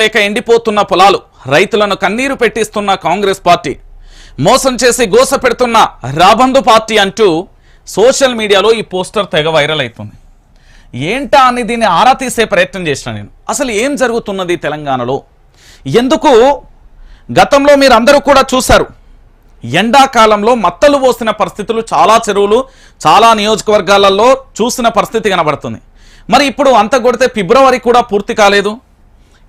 లేక ఎండిపోతున్న పొలాలు రైతులను కన్నీరు పెట్టిస్తున్న కాంగ్రెస్ పార్టీ మోసం చేసి గోస పెడుతున్న రాబందు పార్టీ అంటూ సోషల్ మీడియాలో ఈ పోస్టర్ తెగ వైరల్ అవుతుంది ఏంటా అని దీన్ని ఆరా తీసే ప్రయత్నం చేసిన నేను. అసలు ఏం జరుగుతున్నది తెలంగాణలో? ఎందుకు గతంలో మీరు అందరూ కూడా చూశారు ఎండాకాలంలో మత్తలు పోసిన పరిస్థితులు చాలా చెరువులు చాలా నియోజకవర్గాలలో చూసిన పరిస్థితి కనబడుతుంది. మరి ఇప్పుడు అంత కొడితే ఫిబ్రవరి కూడా పూర్తి కాలేదు.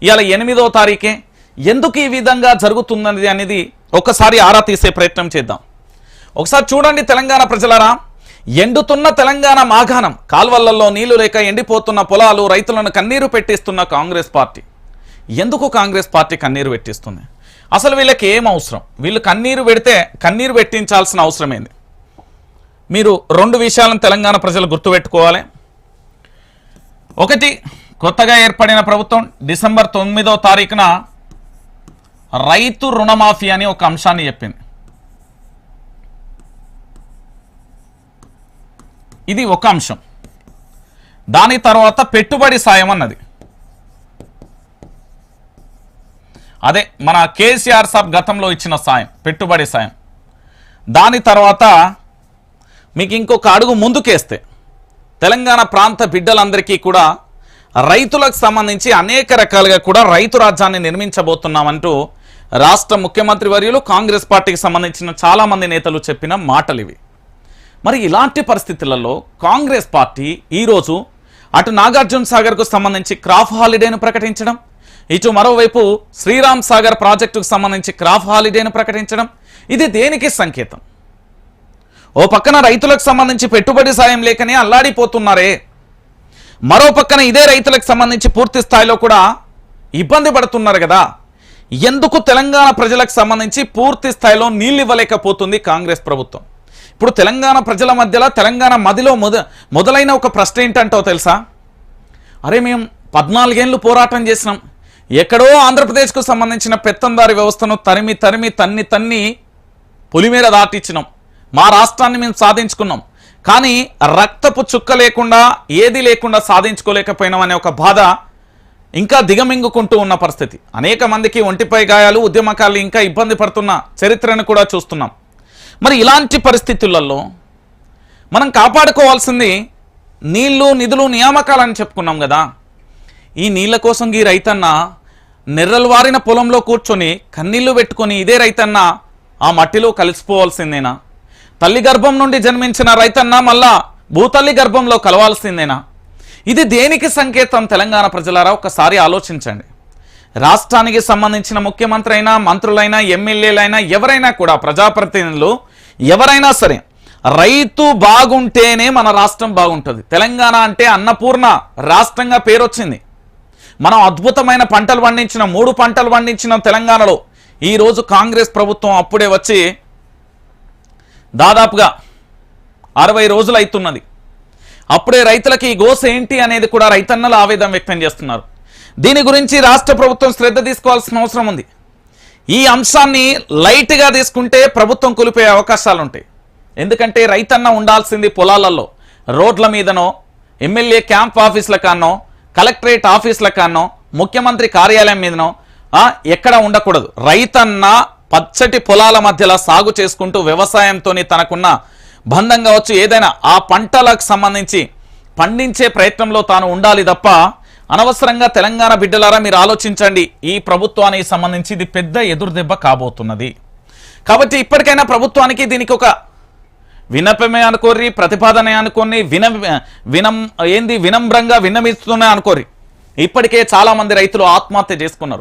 ఇవాళ ఎనిమిదో తారీఖే ఎందుకు ఈ విధంగా జరుగుతున్నది అనేది ఒకసారి ఆరా తీసే ప్రయత్నం చేద్దాం. ఒకసారి చూడండి తెలంగాణ ప్రజలరా ఎండుతున్న తెలంగాణ మాఘానం కాల్వలలో నీళ్ళు లేక ఎండిపోతున్న పొలాలు రైతులను కన్నీరు పెట్టిస్తున్న కాంగ్రెస్ పార్టీ. ఎందుకు కాంగ్రెస్ పార్టీ కన్నీరు పెట్టిస్తుంది? అసలు వీళ్ళకి ఏం అవసరం? వీళ్ళు కన్నీరు పెడితే కన్నీరు పెట్టించాల్సిన అవసరం ఏంది మీరు రెండు విషయాలను తెలంగాణ ప్రజలు గుర్తుపెట్టుకోవాలి. ఒకటి కొత్తగా ఏర్పడిన ప్రభుత్వం డిసెంబర్ తొమ్మిదో తారీఖున రైతు రుణమాఫీ అని ఒక అంశాన్ని చెప్పింది. ఇది ఒక అంశం. దాని తర్వాత పెట్టుబడి సాయం అన్నది. అదే మన కేసీఆర్ సాబ్ గతంలో ఇచ్చిన సాయం పెట్టుబడి సాయం. దాని తర్వాత మీకు ఇంకొక అడుగు ముందుకేస్తే తెలంగాణ ప్రాంత బిడ్డలందరికీ కూడా రైతులకు సంబంధించి అనేక రకాలుగా కూడా రైతు రాజ్యాన్ని నిర్మించబోతున్నామంటూ రాష్ట్ర ముఖ్యమంత్రి వర్యులు కాంగ్రెస్ పార్టీకి సంబంధించిన చాలామంది నేతలు చెప్పిన మాటలు ఇవి మరి ఇలాంటి పరిస్థితులలో కాంగ్రెస్ పార్టీ ఈరోజు అటు నాగార్జున సాగర్కు సంబంధించి క్రాఫ్ హాలిడేను ప్రకటించడం ఇటు మరోవైపు శ్రీరామ్ సాగర్ ప్రాజెక్టుకు సంబంధించి క్రాఫ్ హాలిడేను ప్రకటించడం ఇది దేనికి సంకేతం? ఓ పక్కన రైతులకు సంబంధించి పెట్టుబడి సాయం లేకనే అల్లాడిపోతున్నారే. మరో పక్కన ఇదే రైతులకు సంబంధించి పూర్తి స్థాయిలో కూడా ఇబ్బంది పడుతున్నారు కదా. ఎందుకు తెలంగాణ ప్రజలకు సంబంధించి పూర్తి స్థాయిలో నీళ్ళు ఇవ్వలేకపోతుంది కాంగ్రెస్ ప్రభుత్వం? ఇప్పుడు తెలంగాణ ప్రజల మధ్యలో తెలంగాణ మదిలో మొద మొదలైన ఒక ప్రశ్న ఏంటంటావు తెలుసా? అరే మేము పద్నాలుగేళ్ళు పోరాటం చేసినాం. ఎక్కడో ఆంధ్రప్రదేశ్కు సంబంధించిన పెత్తందారి వ్యవస్థను తరిమి తరిమి తన్ని తన్ని పులిమేర దాటించినాం మా రాష్ట్రాన్ని మేము సాధించుకున్నాం. కానీ రక్తపు చుక్క లేకుండా ఏది లేకుండా సాధించుకోలేకపోయినాం అనే ఒక బాధ ఇంకా దిగమింగుకుంటూ ఉన్న పరిస్థితి. అనేక మందికి ఒంటిపై గాయాలు ఉద్యమకాలు ఇంకా ఇబ్బంది పడుతున్న చరిత్రను కూడా చూస్తున్నాం. మరి ఇలాంటి పరిస్థితులలో మనం కాపాడుకోవాల్సింది నీళ్ళు నిధులు నియామకాలని చెప్పుకున్నాం కదా. ఈ నీళ్ళ కోసం ఈ రైతన్న నెర్రలు వారిన పొలంలో కూర్చొని కన్నీళ్ళు పెట్టుకొని ఇదే రైతన్న ఆ మట్టిలో కలిసిపోవాల్సిందేనా? తల్లి గర్భం నుండి జన్మించిన రైతన్న మళ్ళా భూతల్లి గర్భంలో కలవాల్సిందేనా? ఇది దేనికి సంకేతం తెలంగాణ ప్రజలారా? ఒకసారి ఆలోచించండి. రాష్ట్రానికి సంబంధించిన ముఖ్యమంత్రి అయినా మంత్రులైనా ఎమ్మెల్యేలైనా ఎవరైనా కూడా ప్రజాప్రతినిధులు ఎవరైనా సరే రైతు బాగుంటేనే మన రాష్ట్రం బాగుంటుంది. తెలంగాణ అంటే అన్నపూర్ణ రాష్ట్రంగా పేరొచ్చింది. మనం అద్భుతమైన పంటలు పండించిన మూడు పంటలు పండించిన తెలంగాణలో. ఈరోజు కాంగ్రెస్ ప్రభుత్వం అప్పుడే వచ్చి దాదాపుగా అరవై రోజులు అవుతున్నది అప్పుడే రైతులకి ఈ గోస ఏంటి అనేది కూడా రైతన్నలు ఆవేదన వ్యక్తం చేస్తున్నారు. దీని గురించి రాష్ట్ర ప్రభుత్వం శ్రద్ధ తీసుకోవాల్సిన అవసరం ఉంది. ఈ అంశాన్ని లైట్గా తీసుకుంటే ప్రభుత్వం కూలిపోయే అవకాశాలు ఉంటాయి ఎందుకంటే రైతన్న ఉండాల్సింది పొలాలలో రోడ్ల మీదనో ఎమ్మెల్యే క్యాంప్ ఆఫీసుల కానో కలెక్టరేట్ ఆఫీసుల కానో ముఖ్యమంత్రి కార్యాలయం మీదనో ఎక్కడ ఉండకూడదు. రైతన్న పచ్చటి పొలాల మధ్యలో సాగు చేసుకుంటూ వ్యవసాయంతో తనకున్న బంధం కావచ్చు ఏదైనా ఆ పంటలకు సంబంధించి పండించే ప్రయత్నంలో తాను ఉండాలి తప్ప అనవసరంగా తెలంగాణ బిడ్డలారా మీరు ఆలోచించండి. ఈ ప్రభుత్వానికి సంబంధించి ఇది పెద్ద ఎదురుదెబ్బ కాబోతున్నది. కాబట్టి ఇప్పటికైనా ప్రభుత్వానికి దీనికి ఒక వినపమే అనుకోర్రి ప్రతిపాదనే అనుకోని విన వినం ఏంది వినమ్రంగా విన్నమిస్తూనే అనుకోరి ఇప్పటికే చాలా మంది రైతులు ఆత్మహత్య చేసుకున్నారు.